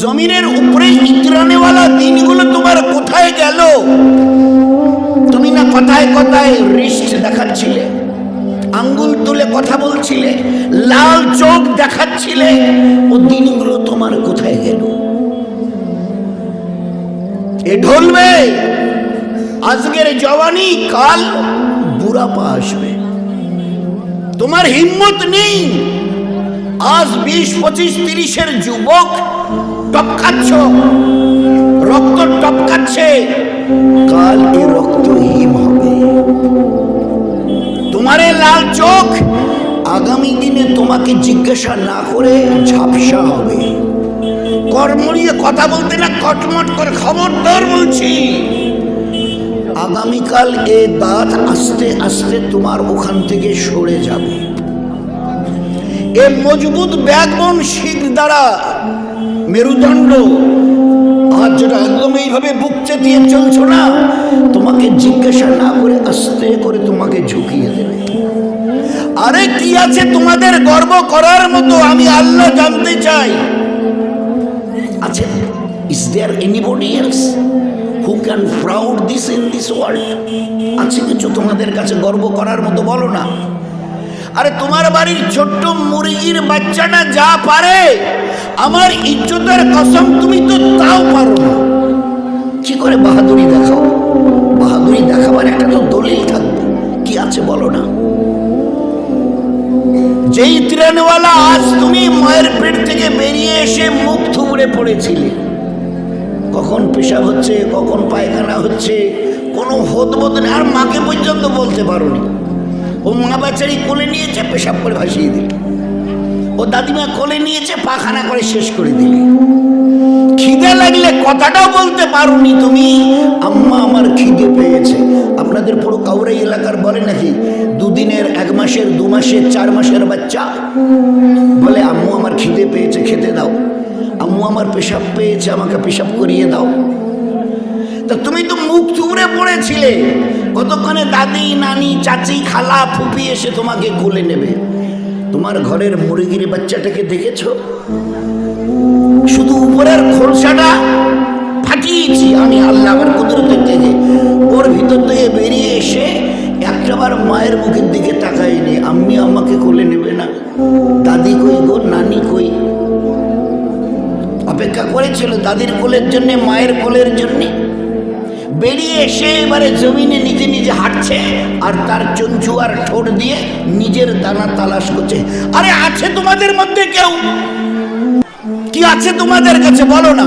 জমিনের উপরে ইতরানেওয়ালা দিনগুলো তোমার কোথায় গেল? তুমি না কথায় কথায় রিস্ট দেখাচ্ছিলে, আঙ্গুল তুলে কথা বলছিলে, লাল চোখ দেখাচ্ছিলে, ও দিনগুলো তোমার কোথায় গেল? এ ঢলবে, আজকের জওয়ানি, কাল বুড়াপা আসবে। তোমার হিম্মত নেই আজ বিশ, পঁচিশ, তিরিশের যুবক টপকাচ্ছ। রক্ত টপকাচ্ছে। কাল এ রক্ত হিম হবে। তোমারে লাল চোখ, আগামী দিনে তোমাকে জিজ্ঞাসা না করে ঝাপসা হবে। কর্মড়িয়ে কথা বলতে না, কটমট করে খবরদার বলছি। আগামীকাল এ দাঁত আস্তে আস্তে তোমার ওখান থেকে সরে যাবে। এ মজবুত ব্যাকবন শিখ দ্বারা মেরুদণ্ড। আর যেটা একদম এইভাবে বুক চেতিয়ে চলছ না, তোমাকে জিজ্ঞাসা না করে আস্তে করে তোমাকে ঝুঁকিয়ে দেবে। আরে কি আছে তোমাদের গর্ব করার মতো আমি আল্লাহ জানতে চাই। আছে is there anybody else who can proud this in this world আছে কিছু তোমাদের কাছে গর্ব করার মতো বলো না। আরে তোমার বাড়ির ছোট্ট মুরগির বাচ্চাটা যা পারে, আমার ইজ্জতের কসম তুমি তো তাও পারো না। কি করে বাহাদুরি দেখাও? বাহাদুরি দেখাবার একটা তো দলিল থাকবে। কি আছে বলো না? যেই ত্রেনওয়ালা আজ তুমি মায়ের পেট থেকে বেরিয়ে এসে মুখ থুবড়ে পড়েছিলে, কখন পেশাব হচ্ছে, কখন পায়খানা হচ্ছে, কোনো হোদবোধ নেই। আর মাকে পর্যন্ত বলতে পারোনি ও মা বাচ্চারি কোলে নিয়েছে, পেশাব করে ভাসিয়ে দিল। ও দাদিমা কোলে নিয়েছে, পাখানা করে শেষ করে দিলে। খিদে লাগলে কথাটাও বলতে পারোনি তুমি। আম্মা আমার খিদে পেয়েছে। আপনাদের পুরো কাউরাই এলাকার বলে নাকি, দুদিনের, এক মাসের, দু মাসের, চার মাসের বাচ্চা? বলে, আম্মু আমার খিদে পেয়েছে, খেতে দাও। আম্মু আমার পেশাব পেয়েছে, আমাকে পেশাব করিয়ে দাও। তা তুমি তো মুখ চুবড়ে পড়েছিলে। কতক্ষণে দাদি, নানি, চাচি, খালা ফুপি এসে তোমাকে কোলে নেবে? তোমার ঘরের মুরগির বাচ্চাটাকে দেখেছ? শুধু উপরের খোলসাটা ফাটিয়েছি আমি আল্লাহ আমার কুদরতের থেকে। ওর ভিতর থেকে বেরিয়ে এসে একটাবার মায়ের মুখের দিকে তাকাইনি আম্মি আমাকে কোলে নেবে না। দাদি কই গো, নানি কই? অপেক্ষা করেছিল দাদির কোলের জন্যে, মায়ের কোলের জন্যে। বেরিয়ে এসে এবারে জমিনে নিজে নিজে হাঁটছে আর তার চঞ্চু আর ঠোঁট দিয়ে নিজের দানা তালাশ করছে। আরে আছে তোমাদের মধ্যে কেউ? কি আছে তোমাদের কাছে? বলো না।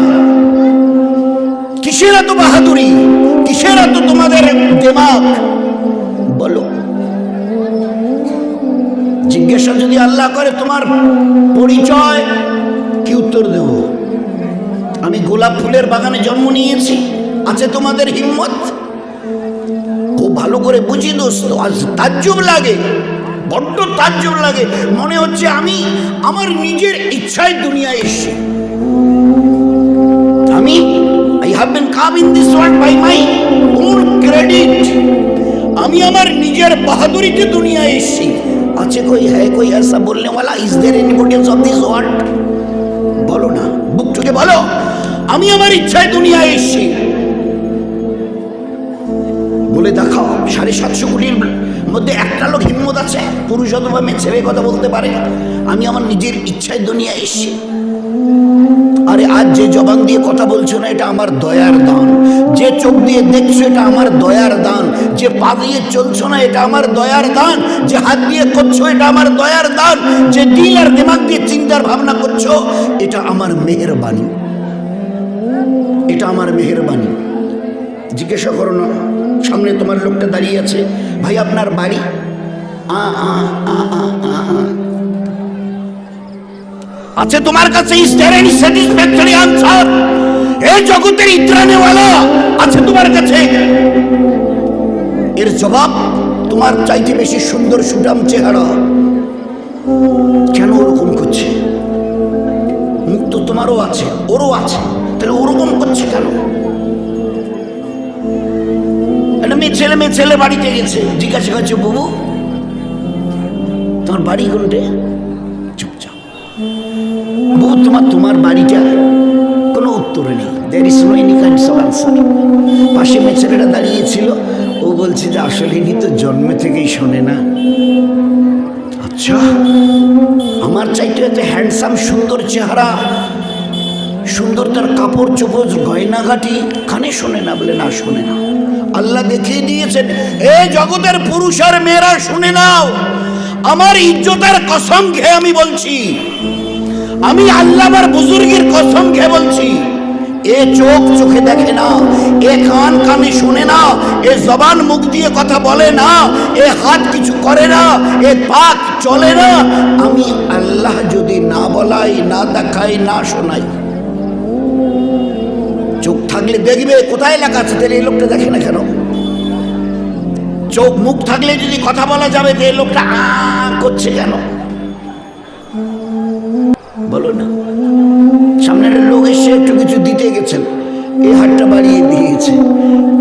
কিসের এত বাহাদুরি? কিসের এত তোমাদের দেমাগ বলো। জিজ্ঞাসা যদি আল্লাহ করে তোমার পরিচয়, কি উত্তর দেব? আমি গোলাপ ফুলের বাগানে জন্ম নিয়েছি। আছে তোমাদের হিম্মত খুব ভালো করে বুঝি দোস্ত আজ তাজ্জব লাগে বড্ড তাজ্জব লাগে মনে হচ্ছে আমি আমার নিজের ইচ্ছায় দুনিয়ায় এসেছি আমি I have been come in this world by my own credit আমি আমার নিজের বাহাদুরিতে দুনিয়ায় এসেছি আছে কই হ্যাঁ কই ऐसा बोलने वाला is there anybody of this world বলো না বুক থেকে বলো আমি আমার ইচ্ছায় দুনিয়ায় এসেছি বলে দেখাও। সাড়ে সাতশো কোটির মধ্যে একটা লোক হিম্মত আছে, পুরুষ অথবা মেয়ে, ছেলে কথা বলতে পারে আমি আমার নিজের ইচ্ছায় দুনিয়া এসছি। আরে আজ যে জবান দিয়ে কথা বলছো না, এটা আমার দয়ার দান। যে চোখ দিয়ে দেখছ, এটা আমার দয়ার দান। যে পা দিয়ে চলছো না, এটা আমার দয়ার দান। যে হাত দিয়ে করছ, এটা আমার দয়ার দান। যে দিল আর দিমাগ দিয়ে চিন্তার ভাবনা করছ, এটা আমার মেহেরবানি। এটা আমার মেহেরবানি। জিজ্ঞাসা করো না। সামনে তোমার লোকটা দাঁড়িয়ে আছে। ভাই আপনার বাড়ি? আ, আ, আ। আছে তোমার কাছে এনি স্যাটিসফ্যাক্টরি আনসার এই জগতের ইত্রানেওয়ালা আছে তোমার কাছে। এর জবাব তোমার চাইতে বেশি সুন্দর সুটাম চেহারা। কেন ওরকম করছে? মুখ তো তোমারও আছে ওরও আছে। তাহলে ওরকম করছে কেন? মেয়ে ছেলে মেয়ে ছেলে বাড়িতে গেছে। জিজ্ঞাসা করছে, বাবু তোমার বাড়ি কোনটে? চুপচাপ তোমার তোমার বাড়িটা প্রফেসর পাশে মেয়ে ছেলেটা দাঁড়িয়েছিল ও বলছে যে, আসলে ইনি তো জন্মে থেকেই শোনে না। আচ্ছা আমার চাইতে এত হ্যান্ডসাম সুন্দর চেহারা, সুন্দর তার কাপড় চোপড় গয়নাঘাটি কানে শোনে না বলে না, শোনে না। আল্লাহ দেখিয়ে দিয়েছেন, এ জগতের পুরুষ আর মেয়েরা শুনে নাও, আমার ইজ্জতের কসম খেয়ে আমি বলছি, আমি আল্লাহ আমার বুজুর্গের কসম খেয়ে বলছি, এ চোখ চোখে দেখে না এ কান কানে শুনে না এ জবান মুখ দিয়ে কথা বলে না, এ হাত কিছু করে না, এ পাক চলে না, আমি আল্লাহ যদি না বলাই, না দেখাই, না শোনাই। চোখ থাকলে দেখবে, কোথায় লেখা আছে, তাহলে এই লোকটা দেখে না কেন? চোখ মুখ থাকলে যদি কথা বলা যাবে তো এই লোকটা আ করছে কেন? বলো না। সামনের লোক এসে একটু কিছু দিতে গেছেন। এই হাতটা বাড়িয়ে দিয়েছে।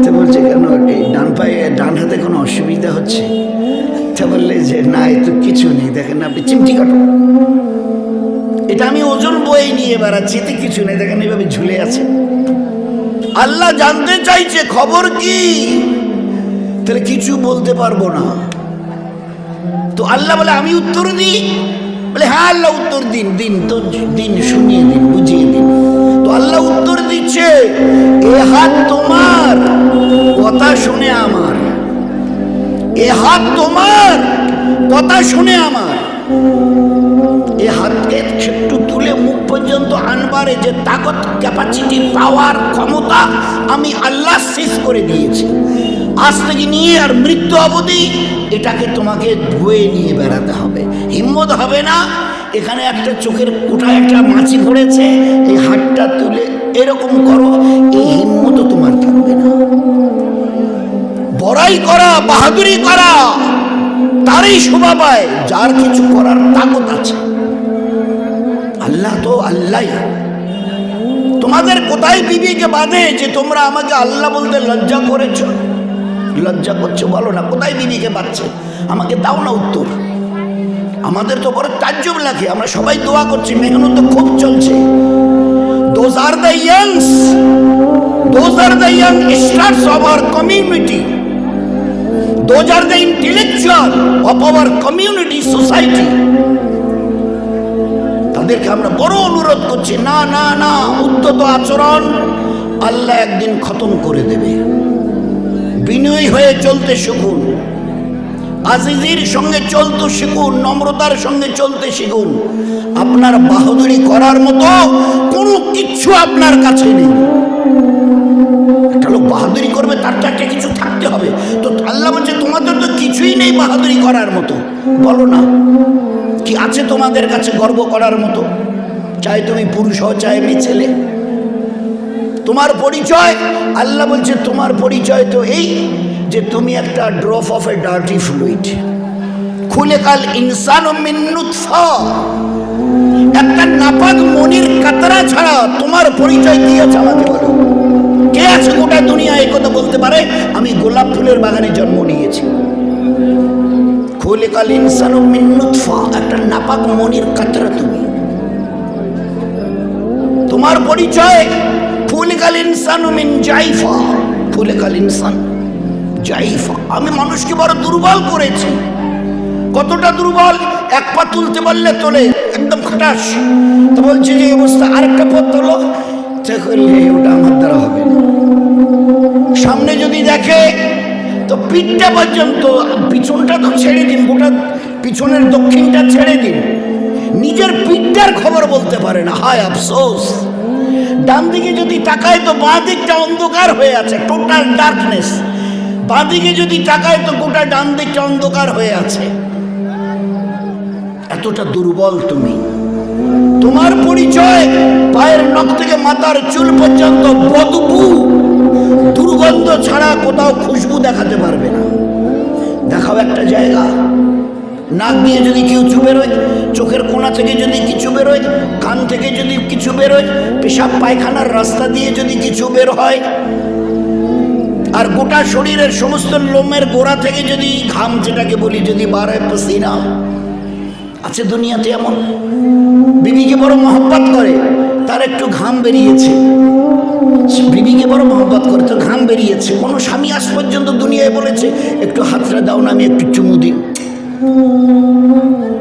তো বলছে, কেন, এই ডান পায়ে, ডান হাতে কোনো অসুবিধা হচ্ছে? তা বললে যে, না, এ তো কিছু নেই, দেখেন আপনি চিমটি কাটো। এটা আমি ওজন বয়ে নিয়ে বেড়াচ্ছি, এতে কিছু নেই, দেখেন এভাবে ঝুলে আছে। আল্লাহ জানতে চাইছে, খবর কি? তাহলে কিছু বলতে পারব না। তো আল্লাহ বলে, আমি উত্তর দিই। বলে হ্যাঁ আল্লাহ উত্তর দিন দিন, তো দিন শুনিয়ে দিন, বুঝিয়ে দিন। তো আল্লাহ উত্তর দিচ্ছে, এ হাত তোমার, কথা শুনে আমার। এ হাত তোমার, কথা শুনে আমার। এ হাতকে একটু তুলে মুখ পর্যন্ত আনবারে যে তাকত ক্যাপাসিটি পাওয়ার ক্ষমতা আমি আল্লাহ শেষ করে দিয়েছি। আজ থেকে নিয়ে আর মৃত্যু অবধি এটাকে তোমাকে ধুয়ে নিয়ে বেড়াতে হবে। হিম্মত হবে না? এখানে একটা চোখের কোঠায় একটা মাছি ধরেছে, এই হাতটা তুলে এরকম করো, এই হিম্মত তোমার থাকবে না। বড়াই করা, বাহাদুরি করা তারই শোভা পায়। যার কিছু করার তাকত আছে। আল্লাহ তো আল্লাহ তোমাদের কোথায় বিবিকে বাঁধে যে তোমরা আমাকে আল্লাহ বলতে লজ্জা করেছ? লজ্জা করছ বলো না, কোথায় বিবিকে বাঁধছে? আমাকে দাও না উত্তর। আমাদের তো বড় তাজ্জব লাগে, আমরা সবাই দোয়া করছি, মেহনত তো খুব চলছে। Those are the youngs those are the young stars of our community those are the intellectual of our community, society. তাদেরকে আমরা বড় অনুরোধ করছি, না না না উদ্যত আচরণ আল্লাহ একদিন খতম করে দেবে। বিনয়ী হয়ে চলতে শিখুন। আজিজির সঙ্গে চলতে শিখুন, নম্রতার সঙ্গে চলতে শিখুন। আপনার বাহাদুরি করার মতো কোনো কিচ্ছু আপনার কাছে নেই। বাহাদুরি করবে, তার তো একটা কিছু থাকতে হবে। তো আল্লাহ বলছে, তোমাদের তো কিছুই নেই বাহাদুরি করার মতো। বলো না, কি আছে তোমাদের কাছে গর্ব করার মতো? চাই তুমি পুরুষ হও, চাই মেয়ে ছেলে। তোমার পরিচয়, আল্লাহ বলছে, তোমার পরিচয় তো এই যে তুমি একটা drop of a dirty fluid. খুলে কাল ইনসান ও মিন্নুৎফা একটা নাপাক মনির কাতরা ছাড়া তোমার পরিচয় আছে আমাকে বলো। কে আছে গোটা দুনিয়া এই কথা বলতে পারে, আমি গোলাপ ফুলের বাগানে জন্ম নিয়েছি। খোলেকাল ইনসানু একটা নাপাক মনির কাতরা তুমি। তোমার পরিচয় ফুলকাল ইনসানু মিন জাইফা। ফুলকাল ইনসান, জাইফা। আমি মানুষকে বড় দুর্বল করেছি। কতটা দুর্বল, এক পা তুলতে পারলে তোলে, একদম খাটাস। তো বলছে যে অবস্থা আরেকটা পথ তোলো ওটা আমার দ্বারা হবে না। সামনে যদি দেখে, তো পিঠটা পর্যন্ত, পিছনটা তো ছেড়ে দিন, গোটা পিছনের দক্ষিণটা ছেড়ে দিন। নিজের পিঠটার খবর বলতে পারে না, হায় আফসোস। ডান দিকে যদি তাকায়, তো বাঁ দিকটা অন্ধকার হয়ে আছে টোটাল ডার্কনেস বাঁ দিকে যদি তাকায়, তো গোটা ডান দিকটা অন্ধকার হয়ে আছে। এতটা দুর্বল তুমি। তোমার পরিচয়, পায়ের নখ থেকে মাথার চুল পর্যন্ত বদবু। দুর্গন্ধ ছাড়া কোথাও খুশবু দেখাতে পারবে না। দেখাও একটা জায়গা। নাক দিয়ে যদি কেউ কিছু বেরোয়, চোখের কোণা থেকে যদি কিছু বেরোয়, কান থেকে যদি কিছু বেরোয়, পেশাব পায়খানার রাস্তা দিয়ে যদি কিছু বের হয়, আর গোটা শরীরের সমস্ত লোমের গোড়া থেকে যদি ঘাম, যেটাকে বলি, যদি বাড়ায় পসিনা। আছে দুনিয়াতে এমন। বিবিকে বড় মহব্বত করে, তার একটু ঘাম বেরিয়েছে। বিবিকে বড় মহব্বত করে, তো ঘাম বেরিয়েছে। কোনো স্বামী আজ পর্যন্ত দুনিয়ায় বলেছে, একটু হাতটা দাও না, আমি একটু চুমু দিই।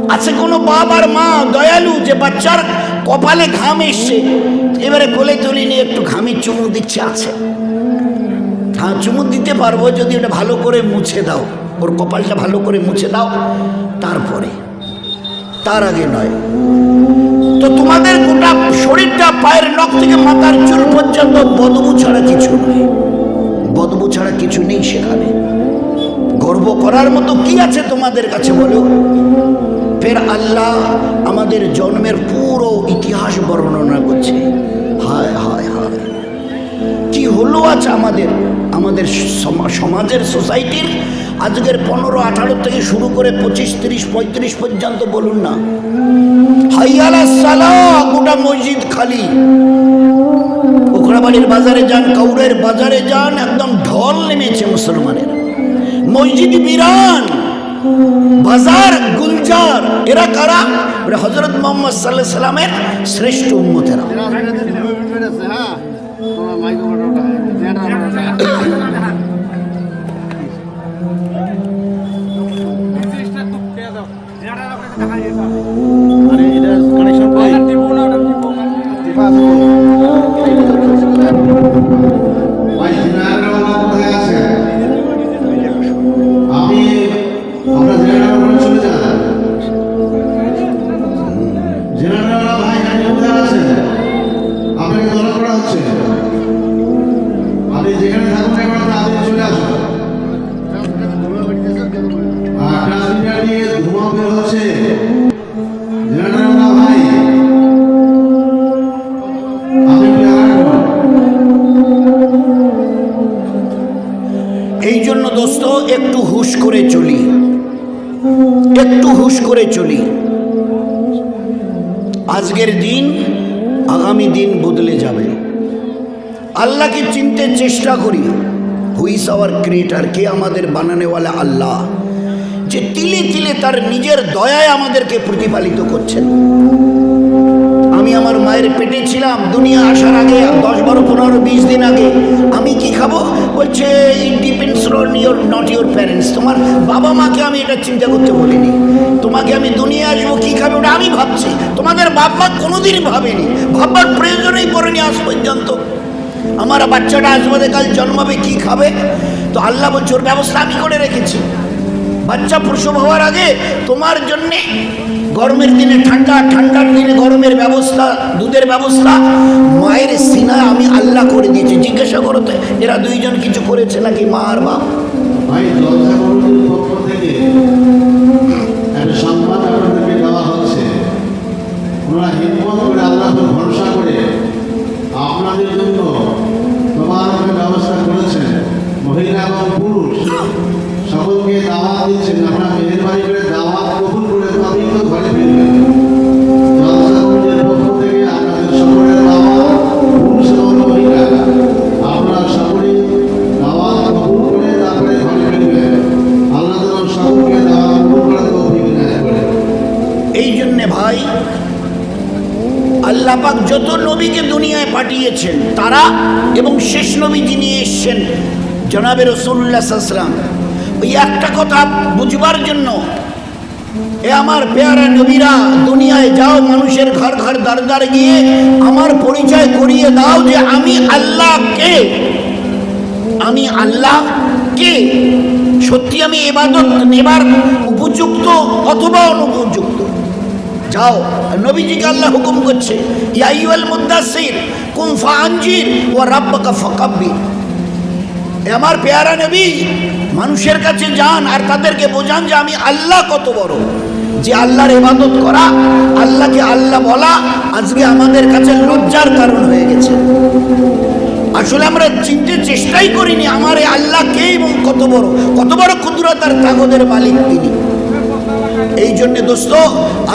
আছে কোনো বাপ আর মা দয়ালু যে বাচ্চার কপালে ঘাম এসছে, এবারে কোলে তুলে নিয়ে একটু ঘামে চুমু দিচ্ছে, আছে। হ্যাঁ চুমু দিতে পারব, যদি ওটা ভালো করে মুছে দাও। ওর কপালটা ভালো করে মুছে দাও। তারপরে, তার আগে নয়। তো তোমাদের শরীরটা পায়ের নখ থেকে মাথার চুল পর্যন্ত বদবু ছাড়া কিছু নয়। বদবু ছাড়া কিছু নেই সেখানে। গর্ব করার মতো কি আছে তোমাদের কাছে বলো? ফের আল্লাহ আমাদের জন্মের পুরো ইতিহাস বর্ণনা করছে। হায় হায় হায়। কি হলো আছে আমাদের? আমাদের সমা- সমাজের সোসাইটির আজকের পনেরো আঠারো থেকে শুরু করে পঁচিশ, তিরিশ, পঁয়ত্রিশ পর্যন্ত বলুন না। হাইয়ালা সালা, গোটা মসজিদ খালি। ওখরাবাড়ির বাজারে যান, কাউরের বাজারে যান, একদম ঢল নেমেছে মুসলমানের। মসজিদ বিরান, বাজার গুলজার, এরা কারা? হজরত মোহাম্মদ সাল্লাহ সাল্লামের শ্রেষ্ঠ উম্মতেরা। আজকের দিন আগামী দিন বদলে যাবে। আল্লাহকে চিনতে চেষ্টা করি। হুইস আওয়ার ক্রিয়েটার কে আমাদের বানানেওয়ালা? আল্লাহ। যে তিলে তিলে তার নিজের দয়ায় আমাদেরকে প্রতিপালিত করছেন। আমি আমার মায়ের পেটে ছিলাম, দুনিয়া আসার আগে, দশ বারো, পনেরো, বিশ দিন আগে, আমি কি খাব? বলছে it depends on your not your parents তোমার বাবা মাকে আমি এটা চিন্তা করতে বলিনি। তোমাকে আমি দুনিয়া আসব, কি খাবে ওটা আমি ভাবছি। তোমাদের মা কোনোদিনই ভাবেনি। ভাববার প্রয়োজনই পড়েনি আজ পর্যন্ত। আমার বাচ্চাটা আসবে কাল জন্মাবে, কি খাবে? তো আল্লাহ বলছে, ওর ব্যবস্থা আমি করে রেখেছি। বাচ্চা প্রসব হওয়ার আগে তোমার জন্যে গরমের দিনে ঠান্ডা, ঠান্ডার দিনে গরমের ব্যবস্থা, দুধের ব্যবস্থা। মায়ের সিনা আমি আল্লাহ করে দিয়েছি। জিজ্ঞাসা করো তো, এরা দুইজন কিছু করেছে নাকি মা আর বাপ দেওয়া আপনাদের জন্য তোমার ব্যবস্থা করেছেন। মহিলা এবং পুরুষ, সকলকে দাওয়াত জনাবে রসুল্লাহ সাল্লাম ওই একটা কথা বুঝবার জন্য, এ আমার পেয়ারা নবীরা, দুনিয়ায় যাও, মানুষের ঘর ঘর দ্বার দ্বার গিয়ে আমার পরিচয় করিয়ে দাও যে আমি আল্লাহ কে। আমি আল্লাহ কে? সত্যি আমি এবাদত নেবার উপযুক্ত অথবা অনুপযুক্ত? যাও, নবীজিকে আল্লাহ হুকুম করছে ইয়াইওয়াল মুদাসির কুম ফাআনজির ও রাব্বাকা ফাকাব্বির। আমার পেয়ারা নবী, মানুষের কাছে যান আর তাদেরকে বোঝান যে আমি আল্লাহ কত বড়। যে আল্লাহর ইবাদত করা, আল্লাহকে আল্লাহ বলা আজকে আমাদের কাছে লজ্জার কারণ হয়ে গেছে। আসলে আমরা চিনতে চেষ্টাই করিনি আমার এই আল্লাহ কে এবং কত বড় কত বড় ক্ষুদ্রতার তাগদের মালিক তিনি। এই জন্যে দোস্ত,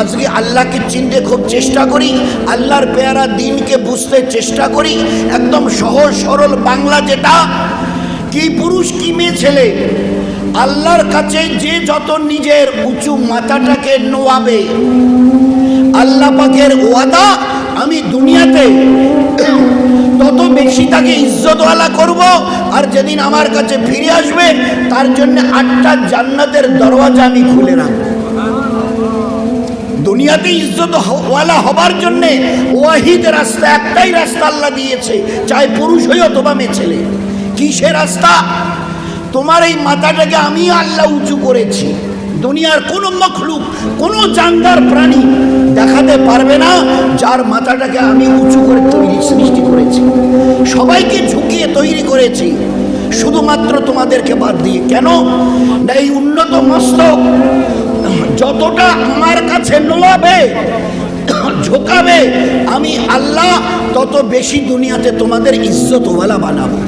আজকে আল্লাহকে চিনতে খুব চেষ্টা করি, আল্লাহর পেয়ারা দিনকে বুঝতে চেষ্টা করি, একদম সহজ সরল বাংলা যেটা কি পুরুষ, কি মেয়ে, ছেলে, আল্লাহর কাছে যে যত নিজের উঁচু মাথাটাকে নোয়াবে, আল্লাহ পাকের ওয়াদা, আমি দুনিয়াতে তত বেশি তাকে ইজ্জতওয়ালা করব, আর যেদিন আমার কাছে ফিরে আসবে, তার জন্য আটটা জান্নাতের দরওয়াজা আমি খুলে রাখব। দুনিয়াতে ইজ্জত ওয়ালা হবার জন্যে ওয়াহিদ রাস্তা একটাই রাস্তা আল্লাহ দিয়েছে, চাই পুরুষ হই অথবা মেয়ে, ছেলে। কিসের রাস্তা? তোমার এই মাথাটাকে আমি আল্লাহ উঁচু করেছি। দুনিয়ার কোনো মখলুক, কোনো জানদার প্রাণী দেখাতে পারবে না, যার মাথাটাকে আমি উঁচু করে তৈরি, সৃষ্টি করেছি। সবাইকে ঝুঁকিয়ে তৈরি করেছি। শুধুমাত্র তোমাদেরকে বাদ দিয়ে। কেন? না, এই উন্নত মস্তক যতটা আমার কাছে নোয়াবে ঝোকাবে, আমি আল্লাহ তত বেশি দুনিয়াতে তোমাদের ইজ্জতওয়ালা বানাবো।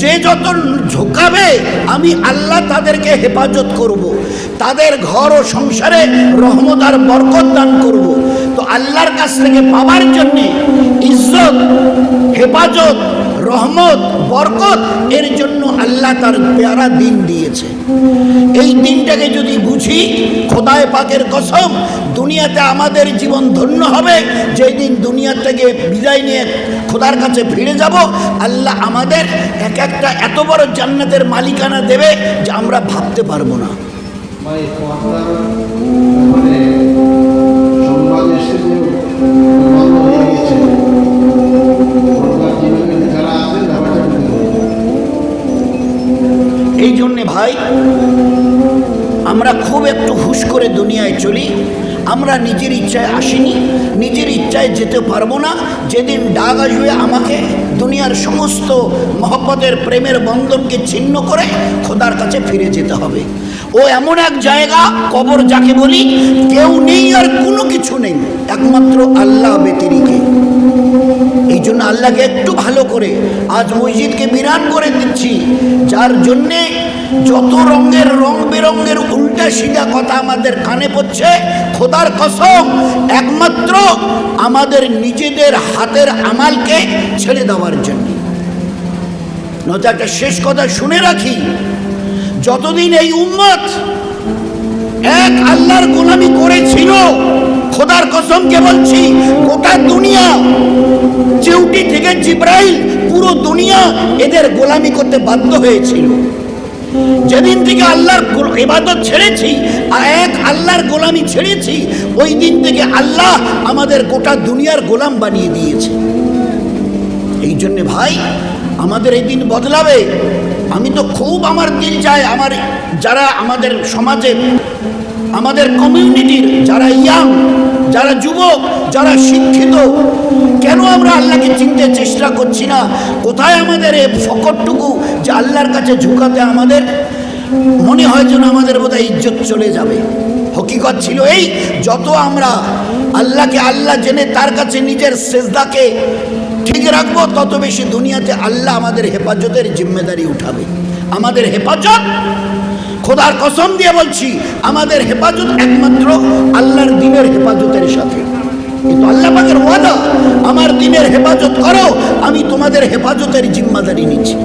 যে যত ঝোকাবে, আমি আল্লাহ তাদেরকে হেফাজত করব। তাদের ঘর ও সংসারে রহমত আর বরকত দান করব। তো আল্লাহর কাছ থেকে পাওয়ার জন্যে ইজ্জত, হেফাজত রহমত, বরকত, এর জন্য আল্লাহ তার পেয়ারা দিন দিয়েছে। এই দিনটাকে যদি বুঝি, খোদায় পাকের কসম, দুনিয়াতে আমাদের জীবন ধন্য হবে। যেই দিন দুনিয়া থেকে বিদায় নিয়ে খোদার কাছে ফিরে যাব, আল্লাহ আমাদের এক একটা এত বড় জান্নাতের মালিকানা দেবে যে আমরা ভাবতে পারব না। এই জন্যে ভাই, আমরা খুব একটু হুশ করে দুনিয়ায় চলি। আমরা নিজের ইচ্ছায় আসিনি, নিজের ইচ্ছায় যেতে পারব না। যেদিন ডাক আসবে আমাকে, দুনিয়ার সমস্ত মহব্বতের প্রেমের বন্ধনকে ছিন্ন করে খোদার কাছে ফিরে যেতে হবে। ও এমন এক জায়গা, কবর যাকে বলি, কেউ নেই আর কোনো কিছু নেই। একমাত্র আল্লাহ ব্যতিরিকে এই জন্য আল্লাহকে একটু ভালো করে আজ মসজিদকে বিরান করে দিচ্ছি, যার জন্যে যত রঙের রং বেরঙের উল্টা সিধা কথা আমাদের কানে পড়ছে, খোদার কসম, একমাত্র আমাদের নিজেদের হাতের আমালকে ছেড়ে দেওয়ার জন্য। নয়তো একটা শেষ কথা শুনে রাখি, যতদিন এই উম্মত এক আল্লাহর গোলামি করেছিল খোদার কসমকে বলছি, গোটা দুনিয়া, চিউটি থেকে জিব্রাইল, পুরো দুনিয়া এদের গোলামি করতে বাধ্য হয়েছিল। যেদিন থেকে আল্লাহর ইবাদত ছেড়েছি, আর এক আল্লাহর গোলামি ছেড়েছি, ওই দিন থেকে আল্লাহ আমাদের গোটা দুনিয়ার গোলাম বানিয়ে দিয়েছে। এই জন্যে ভাই, আমাদের এই দিন বদলাবে। আমি তো খুব আমার দিল চায় আমার যারা আমাদের সমাজের আমাদের কমিউনিটির যারা ইয়াং, যারা যুবক, যারা শিক্ষিত, কেন আমরা আল্লাহকে চিনতে চেষ্টা করছি না? কোথায় আমাদের এই ফকটটুকু যে আল্লাহর কাছে ঝুঁকাতে আমাদের মনে হয় যেন আমাদের বোধহয় ইজ্জত চলে যাবে? হকিকত ছিল এই, যত আমরা আল্লাহকে আল্লাহ জেনে তার কাছে নিজের সেজদাকে ঠিক রাখব, তত বেশি দুনিয়াতে আল্লাহ আমাদের হেফাজতের জিম্মেদারি উঠাবে। আমাদের হেফাজত খোদার কসম দিয়ে বলছি, আমাদের হেফাজত একমাত্র আল্লাহর দিনের হেফাজতের সাথে। কিন্তু আল্লাহ পাকের ওয়াদা, আমার দিনের হেফাজত করো, আমি তোমাদের হেফাজতের জিম্মাদারি নিচ্ছি।